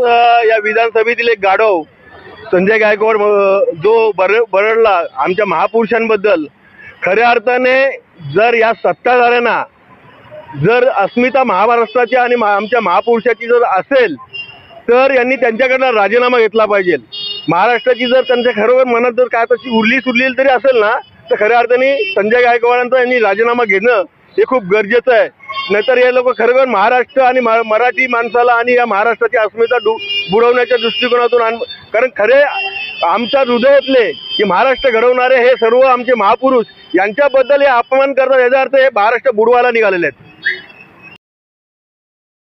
या विधानसभेतील एक गाढव संजय गायकवाड जो बर बरडला आमच्या महापुरुषांबद्दल खऱ्या अर्थाने जर या सत्ताधाऱ्यांना जर अस्मिता महाराष्ट्राची आणि आमच्या महापुरुषाची जर असेल तर यांनी त्यांच्याकडनं राजीनामा घेतला पाहिजे. महाराष्ट्राची जर त्यांच्या खरोखर मनात जर काय तशी उरली सुरली तरी असेल ना तर खऱ्या अर्थाने संजय गायकवाडांचा यांनी राजीनामा घेणं हे खूप गरजेचं आहे. नाहीतर हे लोक खरोखर महाराष्ट्र आणि मराठी माणसाला आणि या महाराष्ट्राची अस्मिता डु बुडवण्याच्या दृष्टिकोनातून आण कारण खरे आमच्या हृदयातले की महाराष्ट्र घडवणारे हे सर्व आमचे महापुरुष यांच्याबद्दल हे अपमान करतात याचा अर्थ हे महाराष्ट्र बुडवायला निघालेले आहेत.